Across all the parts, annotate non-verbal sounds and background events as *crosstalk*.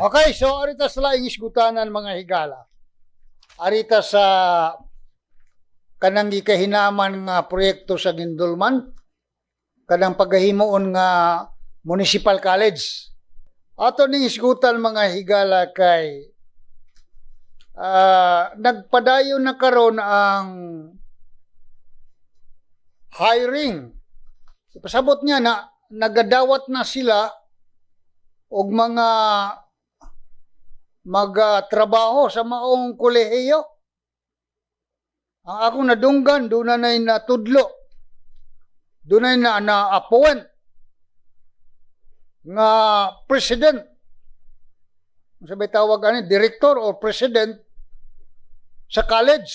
Okay, so arita sa laing isgutanan mga higala. Arita sa kanang gikahinaman nga proyekto sa Gindulman, kanang pagahimoon nga Municipal College. Ato ning isgutan mga higala kay ah, nagpadayon na karon ang hiring. Pasabot niya na nagadawat na sila og mga magtrabaho sa maong kolehiyo. Ang akong nadunggan, doon na nay natudlo. Doon na na na-appoint nga president. Sabay tawag ani, director or president sa college.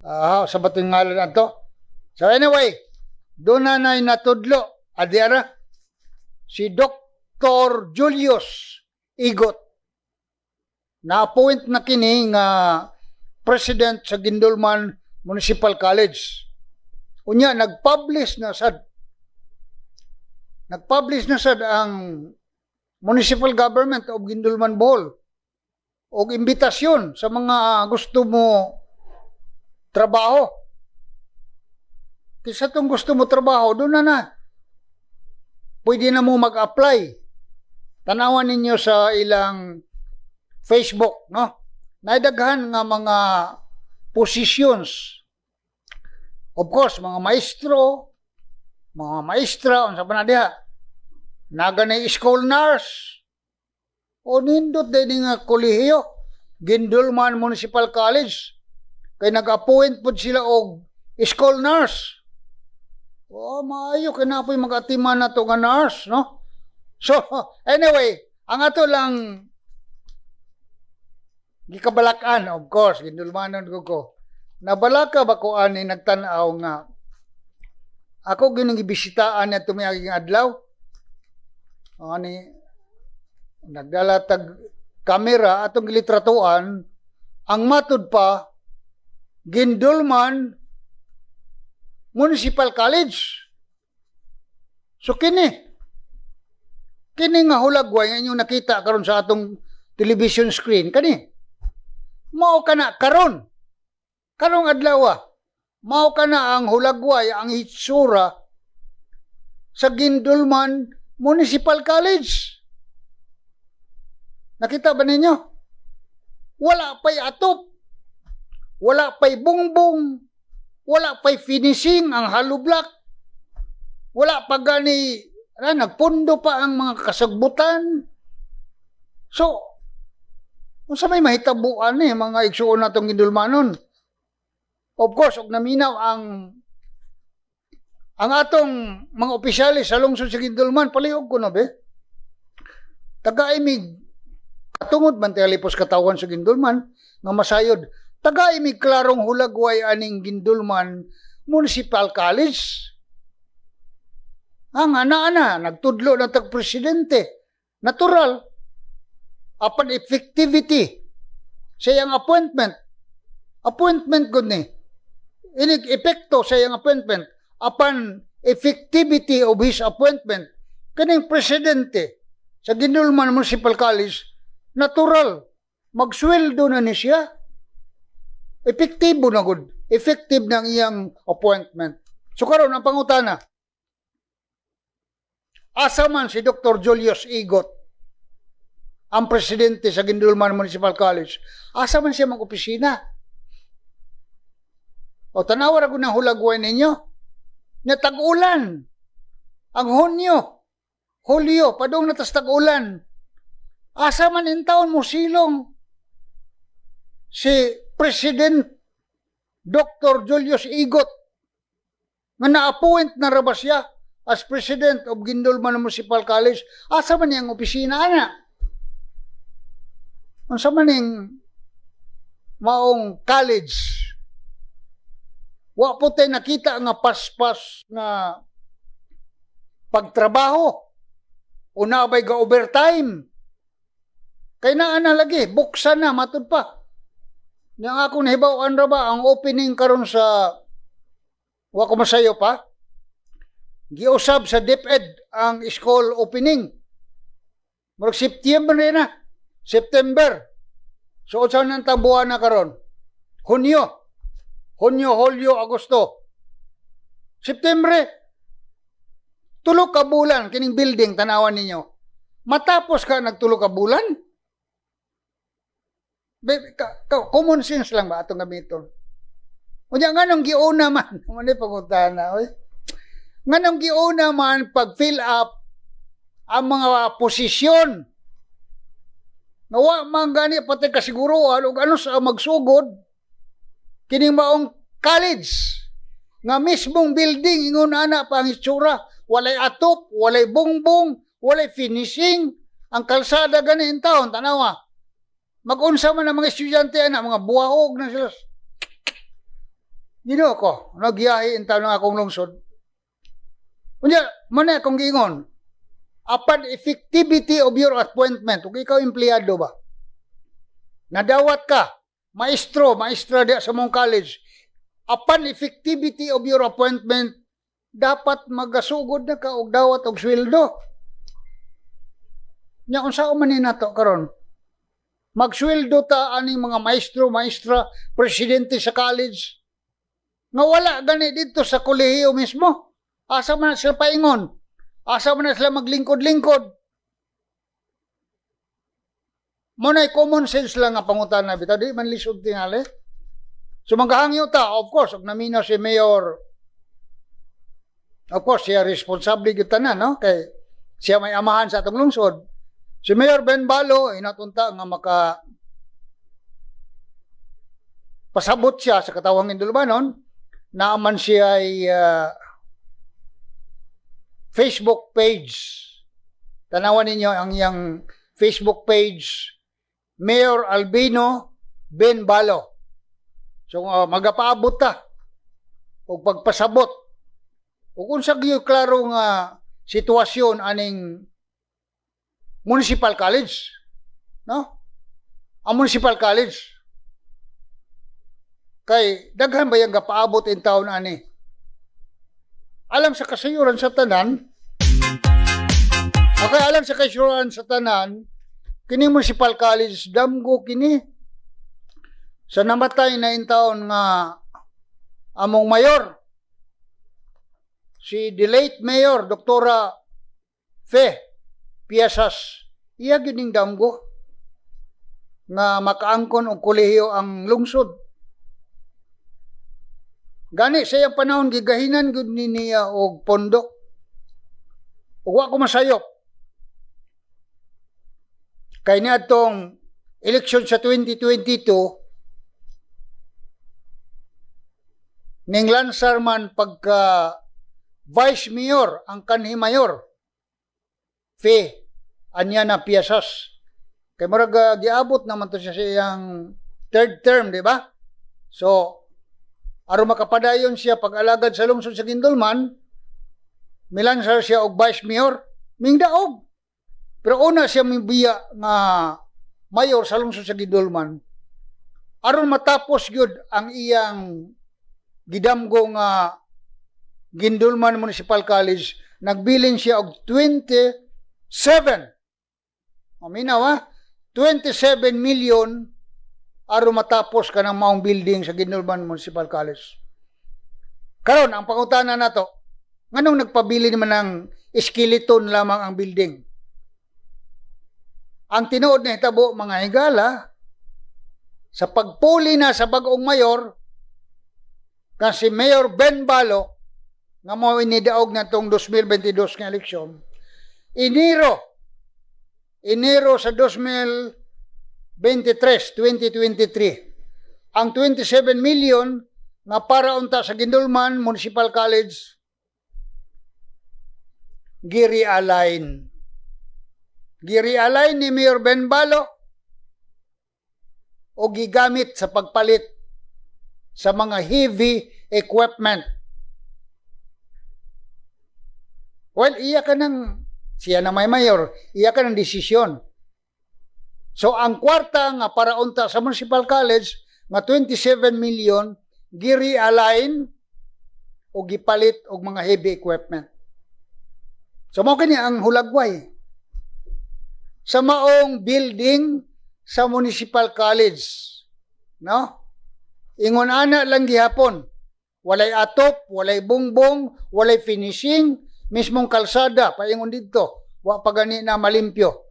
Ah, sa batong ngalan na to. So anyway, doon na nay natudlo. Adiara, si Dr. Julius Igot na-appoint na kini nga president sa Gindulman Municipal College. Unya nag-publish na sad nag-publish na sad ang Municipal Government of Gindulman Bohol og imbitasyon sa mga gusto mo trabaho. Kisa tong gusto mo trabaho, doon na na. Pwede na mo mag-apply. Tanawan ninyo sa ilang Facebook, no? Naidaghan nga mga positions. Of course, mga maestro, mga maestra, unsa pa na diha? Naganay school nurse. O nindot din nga kolehiyo, Gindulman Municipal College. Kay nag-appoint po sila og school nurse. O, maayo, kaya na po'y mag-atiman na to nga nurse, no? So, *laughs* anyway, ang ato lang gikabalakan of course gindulmanon ko ko. Nabalaka ba ko ani nagtan-aw nga ako gining gibisitaan na tumiaging adlaw? Ani nagdala tag kamera atong gilitratuan ang matud pa Gindulman Municipal College. So kini kini nga hulagway nga nakita karon sa atong television screen kani mao ka na karon. Karong adlaw mao ka na ang hulagway ang hitsura sa Gindulman Municipal College. Nakita ba ninyo? Wala pa'y atop. Wala pa'y bungbong. Wala pa'y finishing ang hollow block. Wala pa gani ah, nagpundo pa ang mga kasagbutan. So Unsa may mahitabuan eh, mga igsuon natong gindulmanon. Of course, og naminaw ang ang atong mga opisyalis sa lungsod sa Gindulman, palihog ko na be. Taga-imig, katungod man talipos katawan sa Gindulman, nga masayod, taga-imig klarong hulagway aning Gindulman Municipal College. Ang ana-ana, nagtudlo na tag-presidente. Natural, upon effectivity sa iyang appointment. Appointment gud ni. Inig epekto sa iyang appointment upon effectivity of his appointment kaning presidente sa Ginulman Municipal College natural magsweldo na ni siya. Epektibo na gud. Effective ng iyang appointment. So karon ang pangutana. Asa man si Dr. Julius Igot ang presidente sa Gindulman Municipal College, asa man siya mag-opisina? O tanawa ko ng hulagway ninyo. Na tag-ulan. Ang Hunyo. Hulyo, padong natas tag-ulan. Asa man in taon mo silong si President Dr. Julius Igot nga na-appoint na rabas siya as President of Gindulman Municipal College. Asa man niyang opisina, ana? Unsa maning maong college wa po tayo nakita nga paspas nga pagtrabaho. Una bay ga overtime? Kay naa na lagi buksan na matud pa. Yang ako nahibaw ra ba ang opening karon sa wa ko masayo pa. Giusab sa DepEd ang school opening. Murag September na. September. So, unsa nang tabuan na karon? Hunyo. Hunyo, Hulyo, Agosto. September. Tulo ka bulan kining building tanawan ninyo. Matapos ka nagtulo ka bulan? Be- ka- ka- common sense lang ba atong gamiton? Unya nga nung giuna man, *laughs* ano pangutana, oy. Nga nung giuna man pag fill up ang mga posisyon Nawa man gani pati kasiguruhan ug ano sa magsugod kining maong college nga mismong building ingon ana pa ang itsura. Walay atop walay bongbong walay finishing. Ang kalsada gani in taon tanawa magunsa man ang mga estudyante ana mga buwahog na sila. Gino ko, nagyahi in taon ng akong lungsod. Unya, man akong giingon, upon effectivity of your appointment, kung ikaw empleyado ba, nadawat ka, maestro, maestra di sa mong college, upon effectivity of your appointment, dapat magasugod na ka og dawat og sweldo. Nya unsa man ni nato karon? Magsweldo ta aning mga maestro, maestra, presidente sa college nga wala gani dito sa kolehiyo mismo. Asa man sila paingon? Asa man na sila maglingkod-lingkod? Muna'y common sense lang nga pangutan na bitaw. Di man lisod tingali. So maghangyo ta, of course, og namino si Mayor, of course, siya responsable gyud tanan, no? Kay siya may amahan sa atong lungsod. Si Mayor Ben Balo, inatunta nga maka pasabot siya sa katawang Indulbanon, naaman siya ay ah, Facebook page. Tanawan ninyo ang iyang Facebook page, Mayor Albino Ben Balo. So uh, magapaabot ta og pagpasabot. Ug unsa gyud klaro nga sitwasyon aning municipal college, no? Ang municipal college kay daghan ba yung gapaabot in taon ani? Alam sa kasayuran sa tanan, Okay, alam sa kasayuran sa tanan, kini municipal college damgo kini. Sa namatay na in nga among mayor si the late mayor Doktora Fe Piasas iya gyud ning damgo nga makaangkon og kolehiyo ang lungsod Gani sa iyang panahon gigahinan gud ni niya og pondo. Ug wa ko masayop. Kay niadtong election sa 2022 ning lansar man pagka vice mayor ang kanhi mayor Fe anya na piyasas kay murag ah, giabot naman to siya sa iyang third term di ba so aron makapadayon siya pag-alagad sa lungsod sa Gindulman, milansar siya og vice mayor, mingdaog. Pero una siya mibiya nga mayor sa lungsod sa Gindulman. Aron matapos gyud ang iyang gidamgo nga Gindulman Municipal College, nagbilin siya og 27 Aminaw ha? 27 million aron matapos ka ng maong building sa Ginulban Municipal College. Karon ang pangutana nato, nganong nagpabili naman ng skeleton lamang ang building? Ang tinuod na hitabo mga higala, sa pagpuli na sa bagong mayor, kasi Mayor Ben Balo, nga mo inidaog na itong 2022 nga eleksyon, Enero, Enero sa 2000 23, 2023. Ang 27 million nga para unta sa Gindulman Municipal College giri-align. Giri-align ni Mayor Ben Balo o gigamit sa pagpalit sa mga heavy equipment. Well, iya ka ng, siya na may mayor, iya ka ng desisyon. So ang kwarta nga para unta sa Municipal College nga 27 million giri-align o gipalit og mga heavy equipment. So mo kini ang hulagway. sa maong building sa Municipal College. No? Ingon ana lang gihapon. Walay atop, walay bungbong, walay finishing, mismong kalsada, paingon dito. Wa pa gani na malimpyo.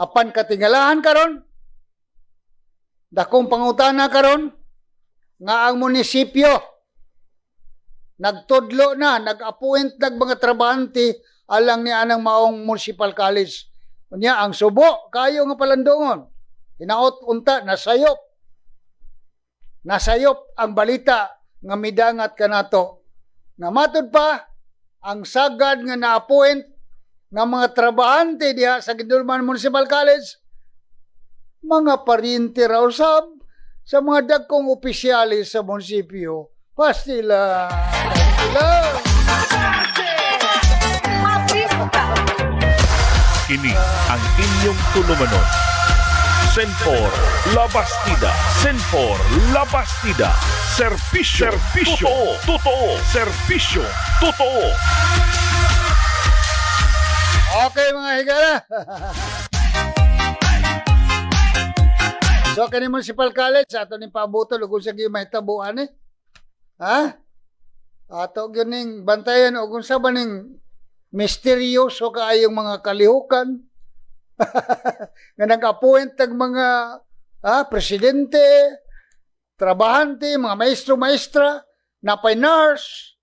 Apan katingalahan karon, dakong pangutana karon, nga ang munisipyo, nagtudlo na, nag-appoint nag mga trabahante alang ni anang maong municipal college. Unya ang subo kayo nga palandungon. Hinaot unta nasayop. Nasayop ang balita nga midangat kanato. Nga matud pa ang sagad nga na-appoint nga mga trabahante diha sa Gidulman Municipal College mga parinti raw sab sa mga dagkong opisyalis sa munisipyo. Pastila. Pastila. Kini ang inyong tulumanon. Senfor Labastida. Senfor Labastida. Servisyo. Servisyo. Totoo. Totoo. Servisyo. Totoo. Okay mga higala. so kani Municipal College ato ni pabuto lugo sa gyud may tabuan eh. Ha? Ato gyud ning bantayan og unsa ba ning misteryoso kaayong mga kalihukan. *laughs* nga nag-appoint tag mga ah, presidente, trabahante, mga maestro-maestra, napay nurse.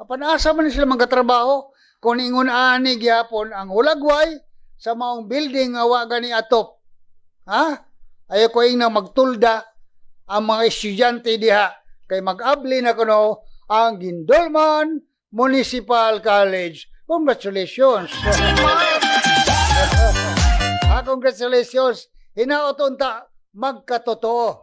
Kapanasa man sila magkatrabaho kung ingon ani gyapon ang hulagway sa maong building nga wa gani atop. Ha? Ayo ko ing magtulda ang mga estudyante diha kay mag-abli na kuno ang Gindolman Municipal College. Congratulations. *laughs* ah, congratulations. Hinaot unta magkatotoo.